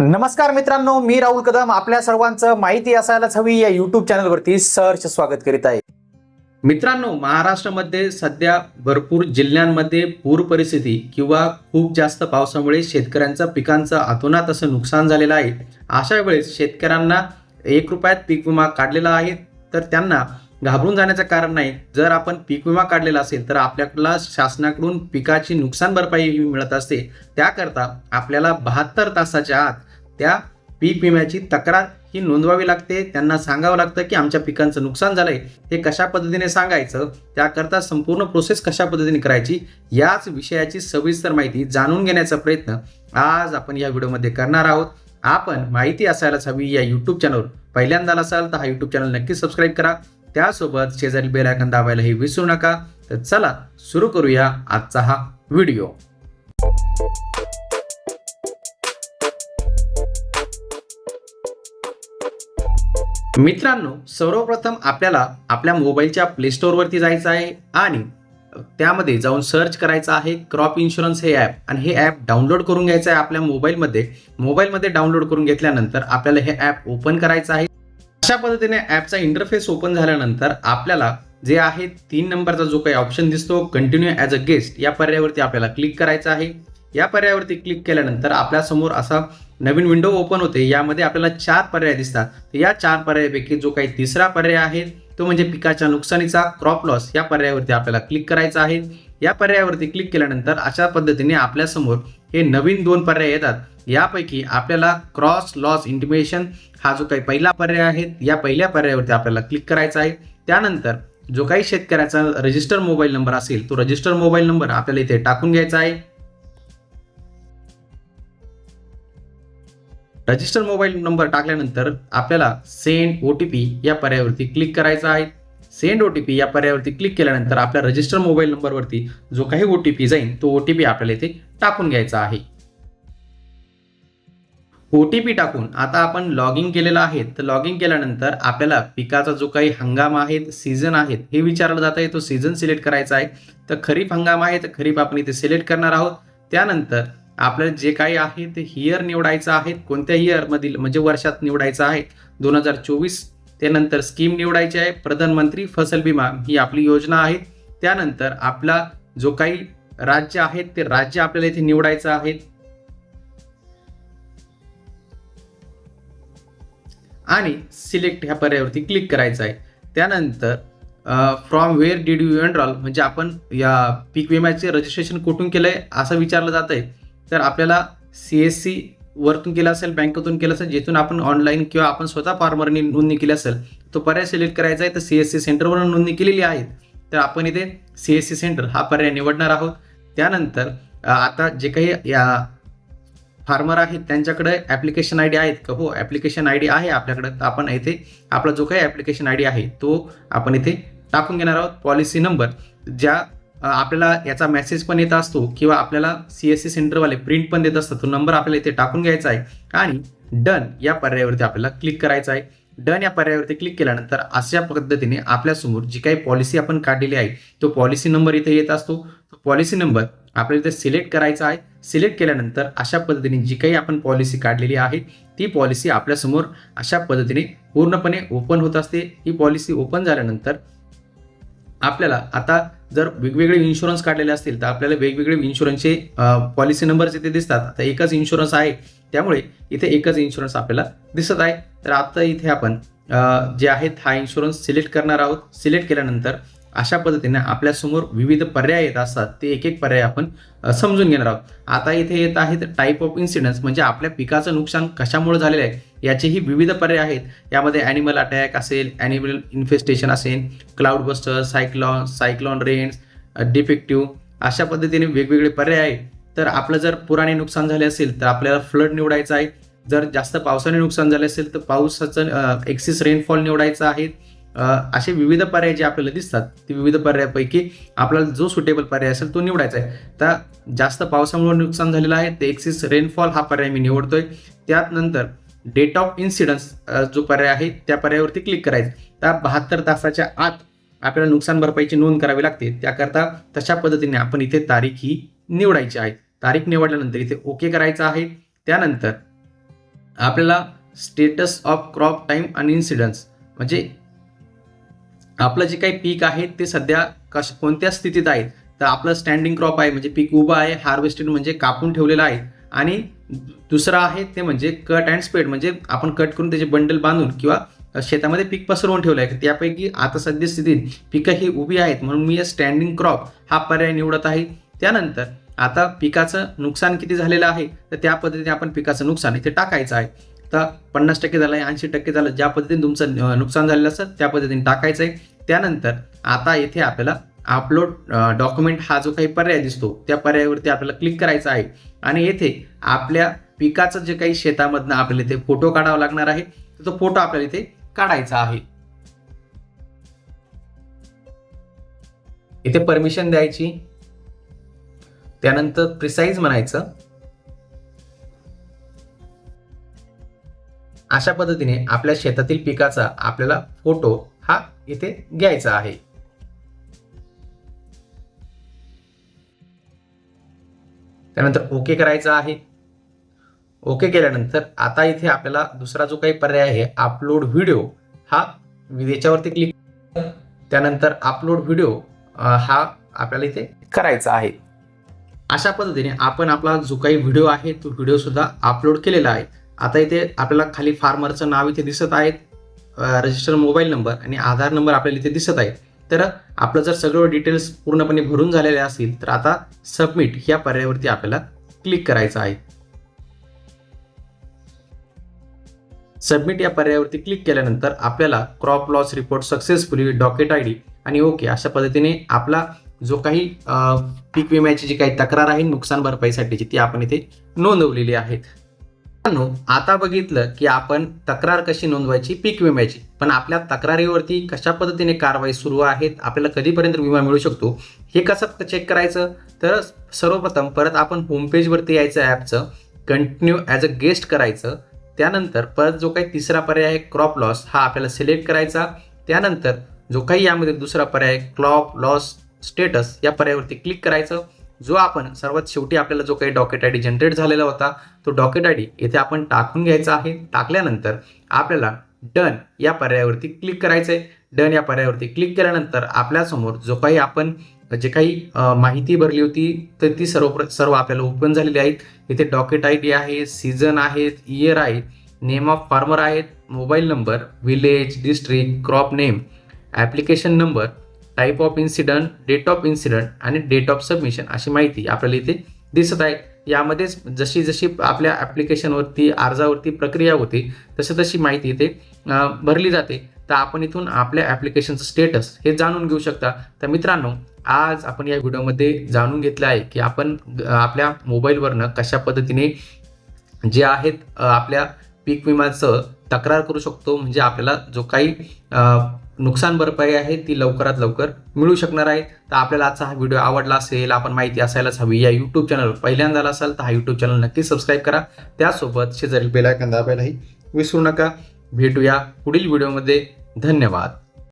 नमस्कार मित्रांनो मी राहुल कदम. आपल्या सर्वांचं माहिती असायलाच हवी या युट्यूब चॅनलवरती सर्च स्वागत करीत आहे. मित्रांनो महाराष्ट्रामध्ये सध्या भरपूर जिल्ह्यांमध्ये पूर परिस्थिती किंवा खूप जास्त पावसामुळे शेतकऱ्यांचा पिकांचं अतोनात असं नुकसान झालेलं आहे. अशा वेळेस शेतकऱ्यांना एक रुपयात पीक विमा काढलेला आहे तर त्यांना घाबरून जाण्याचं कारण नाही. जर आपण पीक विमा काढलेला असेल तर आपल्याला शासनाकडून पिकाची नुकसान भरपाई ही मिळत असते. त्याकरता आपल्याला बहात्तर तासाच्या आत त्या पीक विम्याची तक्रार ही नोंदवावी लागते. त्यांना सांगावं लागतं की आमच्या पिकांचं नुकसान झालंय. हे कशा पद्धतीने सांगायचं? त्याकरता संपूर्ण प्रोसेस कशा पद्धतीने करायची? याच विषयाची सविस्तर माहिती जाणून घेण्याचा प्रयत्न आज आपण या व्हिडिओमध्ये करणार आहोत. आपण माहिती असायलाच हवी या यूट्यूब चॅनलवर पहिल्यांदा असाल तर हा यूट्यूब चॅनल नक्की सबस्क्राईब करा. त्यासोबत शेजारी बेल आयकॉन दाबायलाही विसरू नका. तर चला सुरू करूया आजचा हा व्हिडिओ. मित्रांनो सर्वप्रथम आपल्याला आपल्या मोबाईलच्या प्ले स्टोअरवरती जायचं आहे आणि त्यामध्ये जाऊन सर्च करायचं आहे क्रॉप इन्शुरन्स हे ॲप आणि हे ॲप डाउनलोड करून घ्यायचं आहे आपल्या मोबाईलमध्ये. मोबाईलमध्ये डाउनलोड करून घेतल्यानंतर आपल्याला हे ॲप ओपन करायचं आहे. अशा पद्धतीने ॲपचा इंटरफेस ओपन झाल्यानंतर आपल्याला जे आहे तीन नंबरचा जो काही ऑप्शन दिसतो कंटिन्यू ॲज अ गेस्ट या पर्यायावरती आपल्याला क्लिक करायचं आहे. या पर्यायावरती क्लिक केल्यानंतर आपल्यासमोर असा नवीन विंडो ओपन होते यामध्ये आपल्याला चार पर्याय दिसतात. तर या चार पर्यायापैकी जो काही तिसरा पर्याय आहे तो म्हणजे पिकाच्या नुकसानीचा क्रॉप लॉस या पर्यायावरती आपल्याला क्लिक करायचा आहे. या पर्यायावरती क्लिक केल्यानंतर अशा पद्धतीने आपल्यासमोर हे नवीन दोन पर्याय येतात. यापैकी आपल्याला क्रॉस लॉस इंटिमेशन हा जो काही पहिला पर्याय आहे या पहिल्या पर्यायावरती आपल्याला क्लिक करायचा आहे. त्यानंतर जो काही शेतकऱ्याचा रजिस्टर मोबाईल नंबर असेल तो रजिस्टर मोबाईल नंबर आपल्याला इथे टाकून घ्यायचा आहे. रजिस्टर मोबाईल नंबर टाकल्यानंतर आपल्याला सेंड ओ टी पी या पर्यायावरती क्लिक करायचा आहे. सेंड ओ टी पी या पर्यायावरती क्लिक केल्यानंतर आपल्या रजिस्टर मोबाईल नंबरवरती जो काही ओ टी पी जाईल तो ओ टी पी आपल्याला इथे टाकून घ्यायचा आहे. ओ टी पी टाकून आता आपण लॉग इन केलेलं आहे. तर लॉग इन केल्यानंतर आपल्याला पिकाचा जो काही हंगाम आहे सीझन आहेत हे विचारलं जात आहे तो सीझन सिलेक्ट करायचा आहे. तर खरीप हंगाम आहे तर खरीप आपण इथे सिलेक्ट करणार आहोत. त्यानंतर आपल्याला जे काही आहे ते हिअर निवडायचं आहे. कोणत्या हिअरमधील म्हणजे वर्षात निवडायचं आहे? दोन हजार चोवीस त्यानंतर स्कीम निवडायची आहे. प्रधानमंत्री फसल विमा ही आपली योजना आहे. त्यानंतर आपला जो काही राज्य आहे ते राज्य आपल्याला इथे निवडायचं आहे. आणि सिलेक्ट ह्या पर्यायावरती क्लिक करायचं आहे. त्यानंतर from where did you enroll म्हणजे आपण या पीक विम्याचे रजिस्ट्रेशन कुठून केलं आहे असं विचारलं जात आहे तर आपल्याला सी एस सी वरतून केलं असेल बँकेतून केलं असेल जिथून आपण ऑनलाईन किंवा आपण स्वतः फॉर्मरनी नोंदणी केली असेल तो पर्याय सिलेक्ट करायचा आहे. तर सी एस सी सेंटरवरून नोंदणी केलेली आहे. तर आपण इथे सी एस सी सेंटर हा पर्याय निवडणार आहोत. त्यानंतर आता जे काही या फार्मर आहेत त्यांच्याकडे ॲप्लिकेशन आय डी आहेत का? हो ॲप्लिकेशन आय डी आहे आपल्याकडे. तर आपण इथे आपला जो काही ॲप्लिकेशन आय डी आहे तो आपण इथे टाकून घेणार आहोत. पॉलिसी नंबर ज्या आपल्याला याचा मेसेज पण येत असतो किंवा आपल्याला सी एस सी सेंटरवाले प्रिंट पण देत असतात. तो नंबर आपल्याला इथे टाकून घ्यायचा आहे. आणि डन या पर्यायावरती आपल्याला क्लिक करायचं आहे. डन या पर्यायावरती क्लिक केल्यानंतर अशा पद्धतीने आपल्यासमोर जी काही पॉलिसी आपण काढलेली आहे तो पॉलिसी नंबर इथे येत असतो. तो पॉलिसी नंबर आपल्याला इथे सिलेक्ट करायचं आहे. सिलेक्ट केल्यानंतर अशा पद्धतीने जी काही आपण पॉलिसी काढलेली आहे ती पॉलिसी आपल्यासमोर अशा पद्धतीने पूर्णपणे ओपन होत असते. ही पॉलिसी ओपन झाल्यानंतर आपल्याला आता जर वेगवेगळे इन्शुरन्स काढलेले असतील तर आपल्याला वेगवेगळे इन्शुरन्सचे पॉलिसी नंबर्स इथे दिसतात. आता एकच इन्शुरन्स आहे. त्यामुळे इथे एकच इन्शुरन्स आपल्याला दिसत आहे. तर आता इथे आपण जे आहेत हा इन्शुरन्स सिलेक्ट करणार आहोत. सिलेक्ट केल्यानंतर अशा पद्धतीने आपल्यासमोर विविध पर्याय येत असतात ते एक एक पर्याय आपण समजून घेणार आहोत. आता इथे येत आहेत टाईप ऑफ इन्सिडन्स म्हणजे आपल्या पिकाचं नुकसान कशामुळे झालेलं आहे याचेही विविध पर्याय आहेत. यामध्ये ॲनिमल अटॅक असेल ॲनिमल इन्फेस्टेशन असेल cloud buster cyclone cyclone rains defective अशा पद्धतीने वेगवेगळे पर्याय आहेत. तर आपलं जर पुराने नुकसान झाले असेल तर आपल्याला फ्लड निवडायचं आहे. जर जास्त पावसाने नुकसान झाले असेल तर पावसाचं एक्सिस रेनफॉल निवडायचा आहे. असे विविध पर्याय जे आपल्याला दिसतात ते विविध पर्यायापैकी आपल्याला जो सुटेबल पर्याय असेल तो निवडायचा आहे. तर जास्त पावसामुळे नुकसान झालेलं आहे ते एक्सिस रेनफॉल हा पर्याय मी निवडतोय. त्यात नंतर डेट ऑफ इन्सिडन्स जो पर्याय आहे त्या पर्यायावरती क्लिक करायचं. त्या बहात्तर तासाच्या आत आपल्याला नुकसान भरपाईची नोंद करावी लागते. त्याकरता तशा पद्धतीने आपण इथे तारीख ही निवडायची आहे. तारीख निवडल्यानंतर इथे ओके करायचं आहे. त्यानंतर आपल्याला स्टेटस ऑफ क्रॉप टाईम आणि इन्सिडन्स म्हणजे आपलं जे काही पीक आहे ते सध्या कश कोणत्या स्थितीत आहे? तर आपलं स्टँडिंग क्रॉप आहे म्हणजे पीक उभं आहे हार्वेस्टेड म्हणजे कापून ठेवलेलं आहे. आणि दुसरं आहे ते म्हणजे कट अँड स्पेड म्हणजे आपण कट करून त्याचे बंडल बांधून किंवा शेतामध्ये पीक पसरवून ठेवलं आहे त्यापैकी आता सद्यस्थितीत पिकं ही उभी आहेत म्हणून मी स्टँडिंग क्रॉप हा पर्याय निवडत आहे. त्यानंतर आता पिकाचं नुकसान किती झालेलं आहे? तर त्या पद्धतीने आपण पिकाचं नुकसान इथे टाकायचं आहे. तर पन्नास टक्के झालं आहे ऐंशी टक्के झालं. ज्या पद्धतीने तुमचं नुकसान झालेलं असतं त्या पद्धतीने टाकायचं आहे. त्यानंतर आता येथे आपल्याला अपलोड डॉक्युमेंट हा जो काही पर्याय दिसतो त्या पर्यायावरती आपल्याला क्लिक करायचा आहे. आणि येथे आपल्या पिकाचं जे काही शेतामधनं आपल्याला इथे फोटो काढावा लागणार आहे तर तो फोटो आपल्याला इथे काढायचा आहे. इथे परमिशन द्यायची. त्यानंतर प्रिसाईज म्हणायचं. अशा पद्धतीने आपल्या शेतातील पिकाचा आपल्याला फोटो हा इथे घ्यायचा आहे. त्यानंतर ओके करायचं आहे. ओके केल्यानंतर आता इथे आपल्याला दुसरा जो काही पर्याय आहे अपलोड व्हिडिओ हा याच्यावरती क्लिक त्यानंतर अपलोड व्हिडिओ हा आपल्याला इथे करायचा आहे. अशा पद्धतीने आपण आपला जो काही व्हिडिओ आहे तो व्हिडिओ सुद्धा अपलोड केलेला आहे. आता इथे आपल्याला खाली फार्मरचं नाव इथे दिसत आहेत रजिस्टर मोबाईल नंबर आणि आधार नंबर आपल्याला इथे दिसत आहे तर आपलं जर सगळं डिटेल्स पूर्णपणे भरून झालेले असतील तर आता सबमिट या पर्यायावरती आपल्याला क्लिक करायचं आहे. सबमिट या पर्यायावरती क्लिक केल्यानंतर आपल्याला crop loss report successfully docket I D आणि ओके अशा पद्धतीने आपला जो काही पीक विम्याची जी काही तक्रार आहे नुकसान भरपाईसाठीची ती आपण इथे नोंदवलेली आहेत. आता बघितलं की आपण तक्रार कशी नोंदवायची पीक विम्याची. पण आपल्या तक्रारीवरती कशा पद्धतीने कारवाई सुरू आहेत आपल्याला कधीपर्यंत विमा मिळू शकतो हे कसं चेक करायचं? तर सर्वप्रथम परत आपण होमपेजवरती यायचं ॲपचं कंटिन्यू ॲज अ गेस्ट करायचं. त्यानंतर परत जो काही तिसरा पर्याय आहे क्रॉप लॉस हा आपल्याला सिलेक्ट करायचा. त्यानंतर जो काही यामध्ये दुसरा पर्याय क्रॉप लॉस स्टेटस या पर्यायावरती क्लिक करायचं. जो आपण सर्वात शेवटी आपल्याला जो काही डॉकेट आय डी जनरेट झालेला होता तो डॉकेट आय डी येथे आपण टाकून घ्यायचा आहे. टाकल्यानंतर आपल्याला डन या पर्यायावरती क्लिक करायचं आहे डन या पर्यायावरती क्लिक केल्यानंतर आपल्यासमोर जो काही आपण जे काही माहिती भरली होती तर ती सर्व सर्व आपल्याला ओपन झालेली आहेत. इथे डॉकेट आय डी आहे सीझन आहेत इयर आहे नेम ऑफ फार्मर आहेत mobile number village district crop name application number type of incident date of incident आणि डेट ऑफ सबमिशन अशी माहिती आपल्याला इथे दिसत आहे. यामध्येच जशी जशी आपल्या ॲप्लिकेशनवरती अर्जावरती प्रक्रिया होते तशी तशी माहिती इथे भरली जाते. तर आपण इथून आपल्या ॲप्लिकेशनचं स्टेटस हे जाणून घेऊ शकता. तर मित्रांनो आज आपण या व्हिडिओमध्ये जाणून घेतलं आहे की आपण आपल्या मोबाईलवरनं कशा पद्धतीने जे आहेत आपल्या पीक विम्याचं तक्रार करू शकतो. म्हणजे आपल्याला जो काही नुकसान भरपाई आहे ती लवकरात लवकर मिळू शकणार आहे. तर आपल्याला आजचा हा व्हिडिओ आवडला असेल आपण माहिती असायलाच हवी या यूट्यूब चॅनलवर पहिल्यांदा आला असाल तर हा यूट्यूब चॅनल नक्की सबस्क्राईब करा. त्यासोबत शेजारील बेलायकन दाबायलाही विसरू नका. भेटूया पुढील व्हिडिओमध्ये. धन्यवाद.